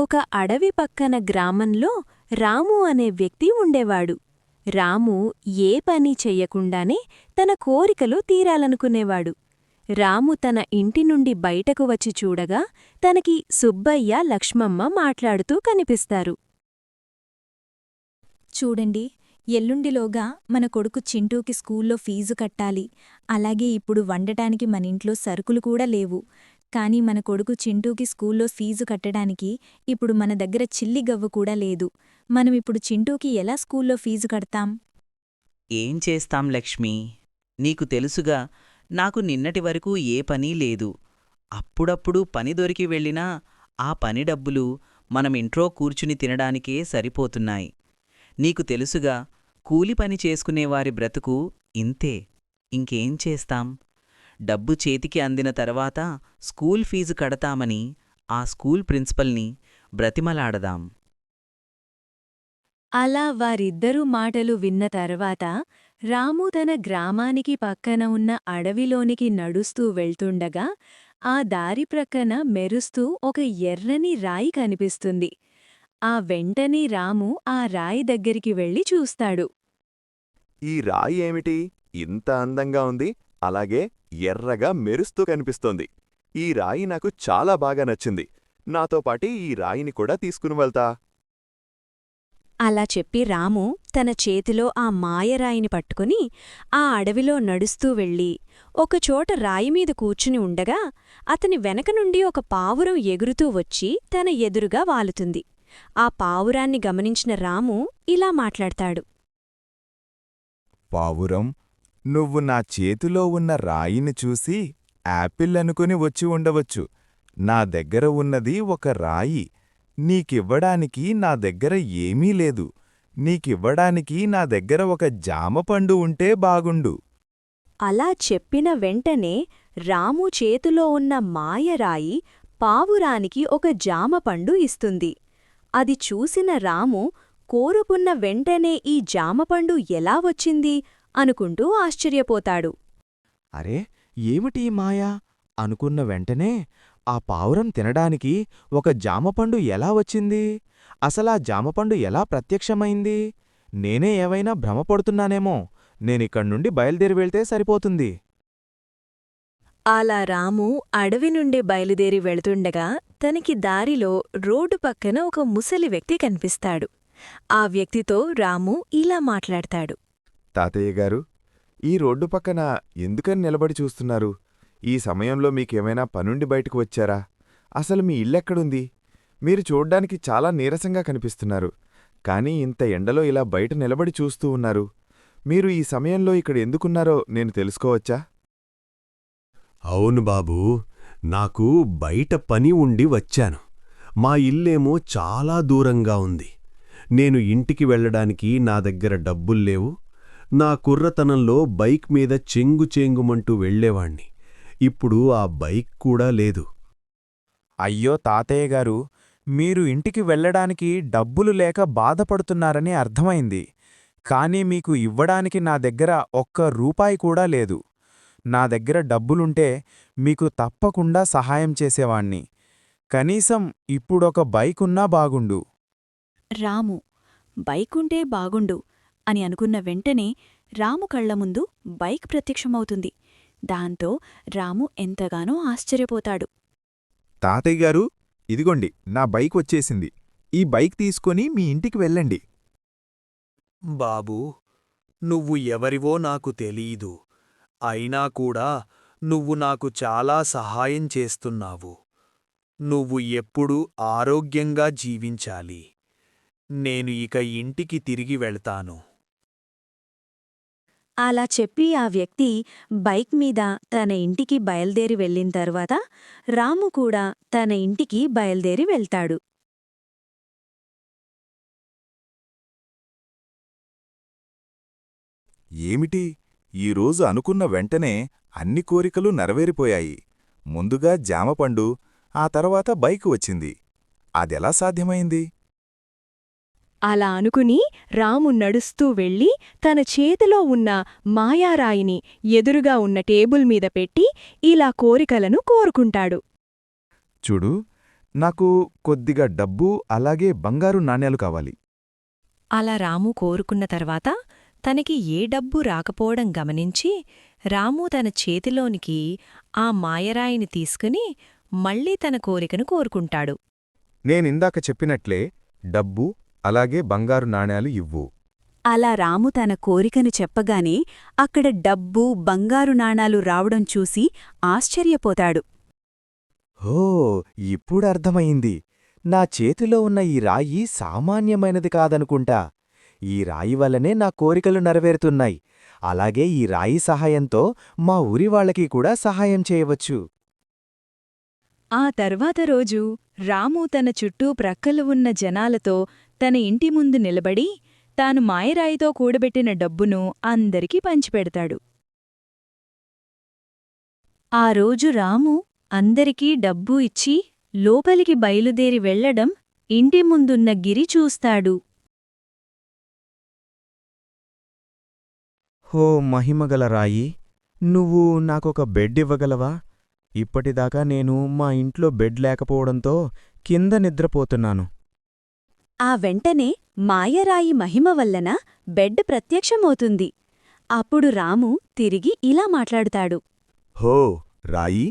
ఒక అడవి పక్కన గ్రామంలో రాము అనే వ్యక్తి ఉండేవాడు. రాము ఏ పని చెయ్యకుండానే తన కోరికలు తీరాలనుకునేవాడు. రాము తన ఇంటి నుండి బయటకు వచ్చి చూడగా తనకి సుబ్బయ్య లక్ష్మమ్మ మాట్లాడుతూ కనిపిస్తారు. చూడండి ఎల్లుండిలోగా మన కొడుకు చింటూకి స్కూల్లో ఫీజు కట్టాలి. అలాగే ఇప్పుడు వండటానికి మన ఇంట్లో సరుకులు కూడా లేవు. కానీ మన కొడుకు చింటూకి స్కూల్లో ఫీజు కట్టడానికి ఇప్పుడు మన దగ్గర చిల్లిగవ్వు కూడా లేదు. మనం ఇప్పుడు చింటూకి ఎలా స్కూల్లో ఫీజు కడతాం? ఏం చేస్తాం లక్ష్మి? నీకు తెలుసుగా నాకు నిన్నటి వరకు ఏ పనీ లేదు. అప్పుడప్పుడు పని దొరికి వెళ్ళినా ఆ పని డబ్బులు మనం ఇంట్రో కూర్చుని తినడానికే సరిపోతున్నాయి. నీకు తెలుసుగా కూలి పని చేసుకునేవారి బ్రతుకు ఇంతే. ఇంకేం చేస్తాం? డబ్బు చేతికి అందిన తర్వాత స్కూల్ ఫీజు కడతామని ఆ స్కూల్ ప్రిన్సిపల్ని బ్రతిమలాడదాం. అలా వారిద్దరూ మాటలు విన్న తర్వాత రాము తన గ్రామానికి పక్కన ఉన్న అడవిలోనికి నడుస్తూ వెళ్తుండగా ఆ దారి ప్రక్కన మెరుస్తూ ఒక ఎర్రని రాయి కనిపిస్తుంది. ఆ వెంటనే రాము ఆ రాయి దగ్గరికి వెళ్ళి చూస్తాడు. ఈ రాయి ఏమిటి? ఇంత అందంగా ఉంది. అలాగే ఎర్రగా మెరుస్తూ కనిపిస్తోంది. ఈ రాయి నాకు చాలా బాగా నచ్చింది. నాతో పాటి ఈ రాయిని కూడా తీసుకుని వెళ్తా. అలా చెప్పి రాము తన చేతిలో ఆ మాయరాయిని పట్టుకుని ఆ అడవిలో నడుస్తూ వెళ్ళి ఒకచోట రాయిమీద కూర్చుని ఉండగా అతని వెనక నుండి ఒక పావురం ఎగురుతూ వచ్చి తన ఎదురుగా వాలుతుంది. ఆ పావురాన్ని గమనించిన రాము ఇలా మాట్లాడతాడు. పావురం? నువ్వు నా చేతిలో ఉన్న రాయిని చూసి యాపిల్ అనుకుని వచ్చి ఉండవచ్చు. నా దగ్గర ఉన్నది ఒక రాయి. నీకివ్వడానికి నా దగ్గర ఏమీ లేదు. నీకివ్వడానికి నా దగ్గర ఒక జామపండు ఉంటే బాగుండు. అలా చెప్పిన వెంటనే రాము చేతిలో ఉన్న మాయరాయి పావురానికి ఒక జామపండు ఇస్తుంది. అది చూసిన రాము కోరుకున్న వెంటనే ఈ జామపండు ఎలా వచ్చింది? అనుకుంటూ ఆశ్చర్యపోతాడు. అరే ఏమిటీ మాయా? అనుకున్న వెంటనే ఆ పావురం తినడానికి ఒక జామపండు ఎలా వచ్చింది? అసలా జామపండు ఎలా ప్రత్యక్షమైంది? నేనే ఏవైనా భ్రమపడుతున్నానేమో నేనిక్కడ్నుండి బయలుదేరి వెళ్తే సరిపోతుంది. అలా రాము అడవి నుండి బయలుదేరి వెళుతుండగా తనకి దారిలో రోడ్డు పక్కన ఒక ముసలి వ్యక్తి కనిపిస్తాడు. ఆ వ్యక్తితో రాము ఇలా మాట్లాడతాడు. తాతయ్య గారు ఈ రోడ్డు పక్కన ఎందుకని నిలబడి చూస్తున్నారు? ఈ సమయంలో మీకేమైనా పనుండి బయటకు వచ్చారా? అసలు మీ ఇల్లెక్కడుంది? మీరు చూడ్డానికి చాలా నీరసంగా కనిపిస్తున్నారు కానీ ఇంత ఎండలో ఇలా బయట నిలబడి చూస్తూ ఉన్నారు. మీరు ఈ సమయంలో ఇక్కడ ఎందుకున్నారో నేను తెలుసుకోవచ్చా? అవును బాబూ నాకు బయట పని ఉండి వచ్చాను. మా ఇల్లేమో చాలా దూరంగా ఉంది. నేను ఇంటికి వెళ్ళడానికి నా దగ్గర డబ్బుల్లేవు నా కుర్రతనంలో బైక్ మీద చెంగు చెంగుమంటూ వెళ్ళేవాణ్ణి. ఇప్పుడు ఆ బైక్ కూడా లేదు. అయ్యో తాతయ్య గారు మీరు ఇంటికి వెళ్ళడానికి డబ్బులు లేక బాధపడుతున్నారని అర్థమైంది. కానీ మీకు ఇవ్వడానికి నా దగ్గర ఒక్క రూపాయి కూడా లేదు. నా దగ్గర డబ్బులుంటే మీకు తప్పకుండా సహాయం చేసేవాణ్ణి. కనీసం ఇప్పుడొక బైకున్నా బాగుండు. రాము బైకుంటే బాగుండు. అని అనుకున్న వెంటనే రాము కళ్ళ ముందు బైక్ ప్రత్యక్షమవుతుంది. దాంతో రాము ఎంతగానో ఆశ్చర్యపోతాడు. తాతయ్య గారు ఇదిగోండి నా బైక్ వచ్చేసింది. ఈ బైక్ తీసుకొని మీ ఇంటికి వెళ్ళండి. బాబూ నువ్వు ఎవరివో నాకు తెలీదు. అయినా కూడా నువ్వు నాకు చాలా సహాయం చేస్తున్నావు. నువ్వు ఎప్పుడూ ఆరోగ్యంగా జీవించాలి. నేను ఇక ఇంటికి తిరిగి వెళ్తాను. అలా చెప్పి ఆ వ్యక్తి బైక్ మీద తన ఇంటికి బయల్దేరి వెళ్ళిన తర్వాత రాము కూడా తన ఇంటికి బయల్దేరి వెళ్తాడు. ఏమిటి? ఈరోజు అనుకున్న వెంటనే అన్ని కోరికలు నెరవేరిపోయాయి. ముందుగా జామపండు ఆ తర్వాత బైక్ వచ్చింది. అదెలా సాధ్యమైంది? అలా అనుకుని రాము నడుస్తూ వెళ్ళి తన చేతిలో ఉన్న మాయారాయిని ఎదురుగా ఉన్న టేబుల్ మీద పెట్టి ఇలా కోరికలను కోరుకుంటాడు. చూడు నాకు కొద్దిగా డబ్బు అలాగే బంగారు నాణ్యాలు కావాలి. అలా రాము కోరుకున్న తర్వాత తనకి ఏ డబ్బు రాకపోవడం గమనించి రాము తన చేతిలోనికి ఆ మాయరాయిని తీసుకుని మళ్ళీ తన కోరికను కోరుకుంటాడు. నేనిందాక చెప్పినట్లే డబ్బు అలాగే బంగారు నాణ్యాలు ఇవ్వు. అలా రాము తన కోరికను చెప్పగానే అక్కడ డబ్బు బంగారు నాణాలు రావడం చూసి ఆశ్చర్యపోతాడు. ఓ ఇప్పుడు అర్థమయింది నా చేతిలో ఉన్న ఈ రాయి సామాన్యమైనది కాదనుకుంటా. ఈ రాయి వల్లనే నా కోరికలు నెరవేరుతున్నాయి. అలాగే ఈ రాయి సహాయంతో మా ఊరి వాళ్ళకి కూడా సహాయం చేయవచ్చు. ఆ తర్వాత రోజు రాము తన చుట్టూ ప్రక్కలు ఉన్న జనాలతో తన ఇంటి ముందు నిలబడి తాను మాయరాయితో కూడబెట్టిన డబ్బును అందరికీ పంచిపెడతాడు. ఆ రోజు రాము అందరికీ డబ్బు ఇచ్చి లోపలికి బయలుదేరి వెళ్ళడం ఇంటి ముందున్న గిరి చూస్తాడు. హో మహిమగల రాయి నువ్వు నాకొక బెడ్ ఇవ్వగలవా? ఇప్పటిదాకా నేను మా ఇంట్లో బెడ్ లేకపోవడంతో కింద నిద్రపోతున్నాను. ఆ వెంటనే మాయరాయి మహిమ వల్లన బెడ్ ప్రత్యక్షమవుతుంది. అప్పుడు రాము తిరిగి ఇలా మాట్లాడుతాడు. హో రాయి!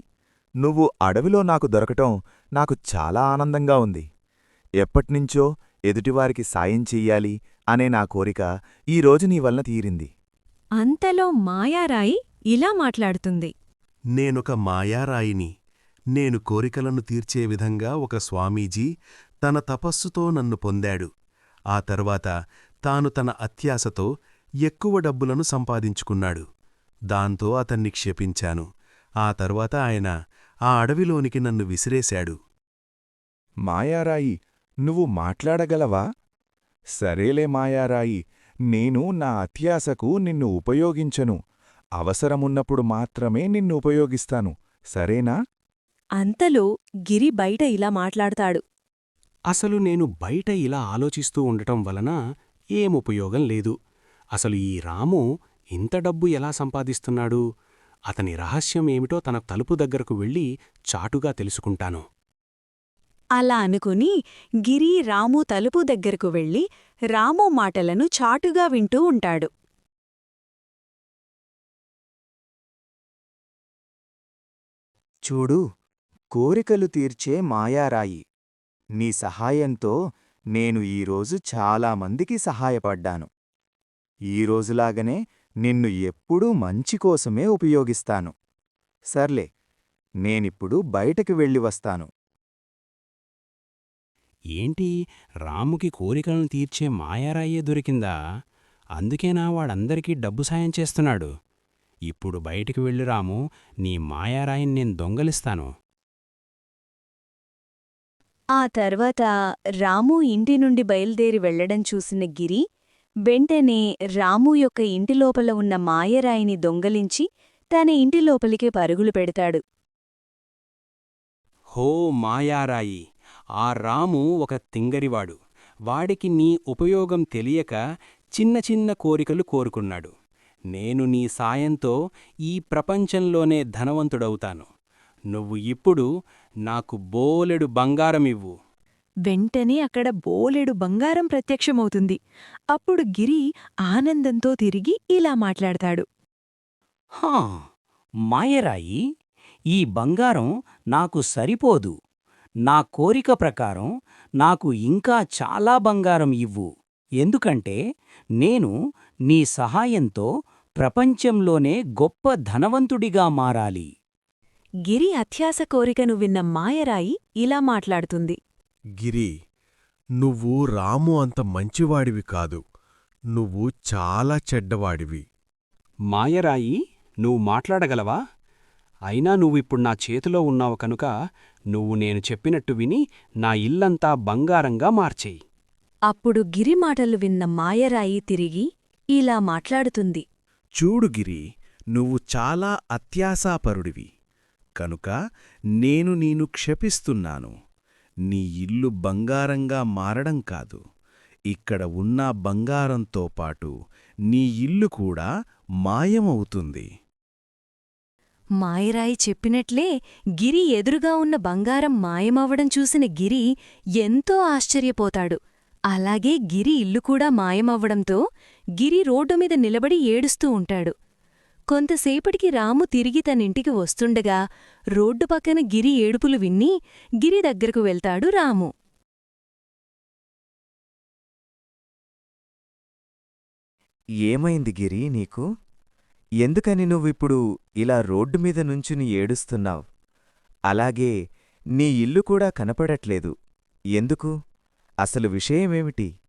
నువ్వు అడవిలో నాకు దొరకటం నాకు చాలా ఆనందంగా ఉంది. ఎప్పట్నుంచో ఎదుటివారికి సాయం చెయ్యాలి అనే నా కోరిక ఈరోజు నీ వలన తీరింది. అంతలో మాయారాయి ఇలా మాట్లాడుతుంది. నేనొక మాయారాయిని నేను కోరికలను తీర్చే విధంగా ఒక స్వామీజీ తన తపస్సుతో నన్ను పొందాడు. ఆ తర్వాత తాను తన అత్యాశతో ఎక్కువ డబ్బులను సంపాదించుకున్నాడు. దాంతో అతన్ని క్షపించాను. ఆ తర్వాత ఆయన ఆ అడవిలోనికి నన్ను విసిరేశాడు. మాయారాయి నువ్వు మాట్లాడగలవా? సరేలే మాయారాయి నేను నా అత్యాశకు నిన్ను ఉపయోగించను. అవసరమున్నప్పుడు మాత్రమే నిన్ను ఉపయోగిస్తాను. సరేనా? అంతలో గిరి బయట ఇలా మాట్లాడతాడు. అసలు నేను బయట ఇలా ఆలోచిస్తూ ఉండటం వలన ఏం ఉపయోగం లేదు. అసలు ఈ రాము ఇంత డబ్బు ఎలా సంపాదిస్తున్నాడు? అతని రహస్యం ఏమిటో తన తలుపు దగ్గరకు వెళ్ళి చాటుగా తెలుసుకుంటాను. అలా అనుకుని గిరి రాము తలుపు దగ్గరకు వెళ్ళి రాము మాటలను చాటుగా వింటూ ఉంటాడు. చూడు కోరికలు తీర్చే మాయారాయి. నీ సహాయంతో నేను ఈరోజు చాలామందికి సహాయపడ్డాను. ఈరోజులాగనే నిన్ను ఎప్పుడూ మంచి కోసమే ఉపయోగిస్తాను. సర్లే నేనిప్పుడు బయటకు వెళ్ళి వస్తాను. ఏంటి? రాముకి కోరికలను తీర్చే మాయారాయే దొరికిందా? అందుకేనా వాడందరికీ డబ్బు సాయం చేస్తున్నాడు. ఇప్పుడు బయటికి వెళ్ళి రాము నీ మాయారాయిని నేను దొంగలిస్తాను. ఆ తర్వాత రాము ఇంటి నుండి బయలుదేరి వెళ్ళడం చూసిన గిరి వెంటనే రాము యొక్క ఇంటి లోపల ఉన్న మాయరాయిని దొంగలించి తన ఇంటి లోపలికి పరుగులు పెడతాడు. హో మాయారాయి ఆ రాము ఒక తింగరివాడు. వాడికి నీ ఉపయోగం తెలియక చిన్న చిన్న కోరికలు కోరుకున్నాడు. నేను నీ సాయంతో ఈ ప్రపంచంలోనే ధనవంతుడవుతాను. నువ్వు ఇప్పుడు నాకు బోలెడు బంగారమివ్వు వెంటనే అక్కడ బోలెడు బంగారం ప్రత్యక్షమవుతుంది. అప్పుడు గిరి ఆనందంతో తిరిగి ఇలా మాట్లాడతాడు. హా మాయరాయి ఈ బంగారం నాకు సరిపోదు. నా కోరిక ప్రకారం నాకు ఇంకా చాలా బంగారం ఇవ్వు. ఎందుకంటే నేను నీ సహాయంతో ప్రపంచంలోనే గొప్ప ధనవంతుడిగా మారాలి. గిరి అత్యాస కోరికను విన్న మాయరాయి ఇలా మాట్లాడుతుంది. గిరి నువ్వు రాము అంత మంచివాడివి కాదు. నువ్వు చాలా చెడ్డవాడివి. మాయరాయి నువ్వు మాట్లాడగలవా? అయినా నువ్విప్పుడు నా చేతిలో ఉన్నావు కనుక నువ్వు నేను చెప్పినట్టు విని నా ఇల్లంతా బంగారంగా మార్చేయి. అప్పుడు గిరి మాటలు విన్న మాయరాయి తిరిగి ఇలా మాట్లాడుతుంది. చూడు గిరి నువ్వు చాలా అత్యాశాపరుడివి కనుక నేను నేను క్షపిస్తున్నాను. నీ ఇల్లు బంగారంగా మారడం కాదు. ఇక్కడ ఉన్న బంగారంతో పాటు నీ ఇల్లు కూడా మాయమవుతుంది. మాయరాయి చెప్పినట్లే గిరి ఎదురుగా ఉన్న బంగారం మాయమవ్వడం చూసిన గిరి ఎంతో ఆశ్చర్యపోతాడు. అలాగే గిరి ఇల్లు కూడా మాయమవ్వడంతో గిరి రోడ్డు మీద నిలబడి ఏడుస్తూ ఉంటాడు. కొంతసేపటికి రాము తిరిగి తనింటికి వస్తుండగా రోడ్డు పక్కన గిరి ఏడుపులు విన్ని గిరి దగ్గరకు వెళ్తాడు రాము. ఏమైంది గిరి నీకు? ఎందుకని నువ్విప్పుడు ఇలా రోడ్డు మీద నుంచుని ఏడుస్తున్నావ్? అలాగే నీ ఇల్లు కూడా కనపడట్లేదు. ఎందుకు? అసలు విషయమేమిటి?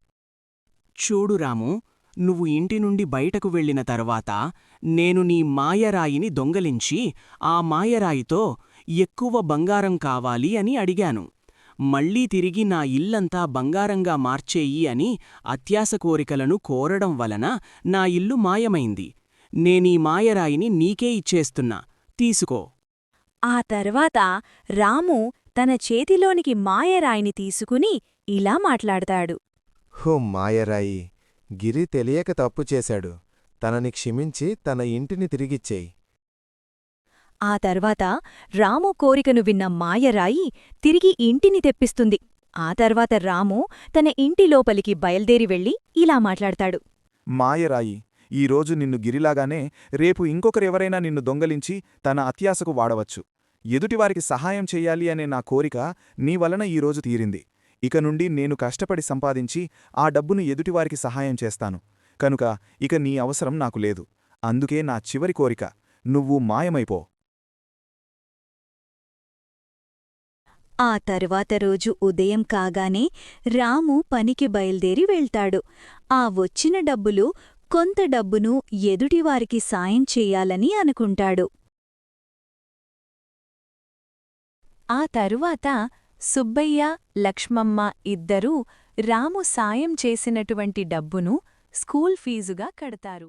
చూడు రాము నువ్వు ఇంటి నుండి బయటకు వెళ్ళిన తర్వాత నేను నీ మాయరాయిని దొంగలించి ఆ మాయరాయితో ఎక్కువ బంగారం కావాలి అని అడిగాను. మళ్ళీ తిరిగి నా ఇల్లంతా బంగారంగా మార్చేయి అని అత్యాస కోరికలను కోరడం వలన నా ఇల్లు మాయమైంది. నేనీ మాయరాయిని నీకే ఇచ్చేస్తున్నా. తీసుకో. ఆ తర్వాత రాము తన చేతిలోనికి మాయరాయిని తీసుకుని ఇలా మాట్లాడతాడు. హో మాయరాయి! గిరి తెలియక తప్పు చేశాడు. తనని క్షమించి తన ఇంటిని తిరిగిచ్చేయి. ఆ తర్వాత రాము కోరికను విన్న మాయరాయి తిరిగి ఇంటిని తెప్పిస్తుంది. ఆ తర్వాత రాము తన ఇంటి లోపలికి బయల్దేరి వెళ్ళి ఇలా మాట్లాడతాడు. మాయరాయి ఈరోజు నిన్ను గిరిలాగానే రేపు ఇంకొకరెవరైనా నిన్ను దొంగలించి తన అత్యాశకు వాడవచ్చు. ఎదుటివారికి సహాయం చెయ్యాలి అనే నా కోరిక నీ వలన ఈరోజు తీరింది. ఇక నుండి నేను కష్టపడి సంపాదించి ఆ డబ్బును ఎదుటివారికి సహాయం చేస్తాను. కనుక ఇక నీ అవసరం నాకు లేదు. అందుకే నా చివరి కోరిక నువ్వు మాయమైపో. ఆ తరువాత రోజు ఉదయం కాగానే రాము పనికి బయల్దేరి వెళ్తాడు. ఆ వచ్చిన డబ్బులు కొంత డబ్బును ఎదుటివారికి సాయం చెయ్యాలని అనుకుంటాడు. ఆ తరువాత సుబ్బయ్య లక్ష్మమ్మ ఇద్దరూ రాము సాయం చేసినటువంటి డబ్బును స్కూల్ ఫీజుగా కడతారు.